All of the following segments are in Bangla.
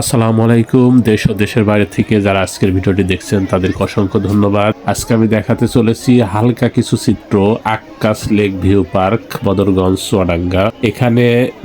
আসসালামু আলাইকুম, দেশ ও দেশের বাইরে থেকে যারা আজকের ভিডিওটি দেখছেন, তাদেরকে অসংখ্য ধন্যবাদ। আজকে আমি দেখাতে চলেছি হালকা কিছু চিত্র Akkas lake view park, Badarganj, Chuadanga. এখানে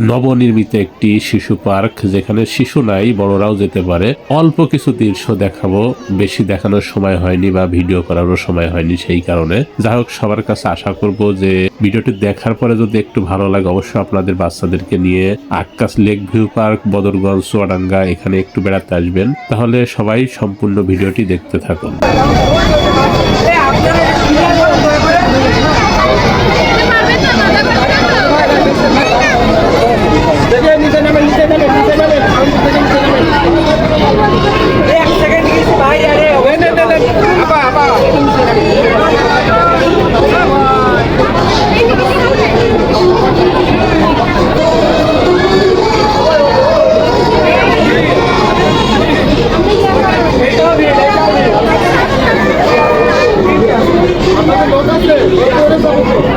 নবনির্মিত একটি শিশু পার্ক, যেখানে শিশু নাই, বড়রাও যেতে পারে। অল্প কিছু দৃশ্য দেখাবো, বেশি দেখানোর সময় হয়নি বা ভিডিও করারও সময় হয়নি সেই কারণে। যাই হোক, সবার কাছে আশা করব যে ভিডিওটি দেখার পরে যদি একটু ভালো লাগে, অবশ্যই আপনাদের বাচ্চাদেরকে নিয়ে Akkas lake view park, Badarganj, Chuadanga এখানে একটু বেড়াতে আসবেন তাহলে সবাই সম্পূর্ণ ভিডিওটি দেখতে থাকুন। Vamos vamos ver.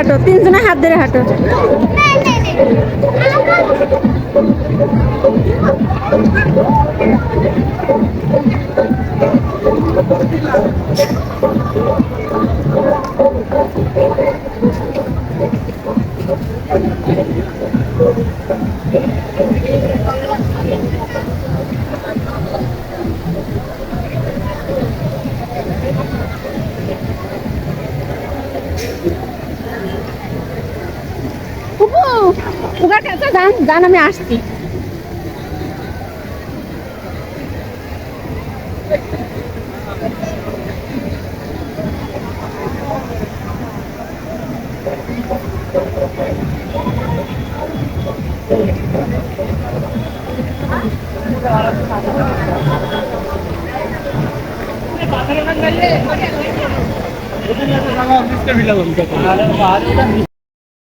হাঁটো তিনজনে হাত ধরে হাঁটো। উগার কাছে যান যান আমি আসছি। বিলাল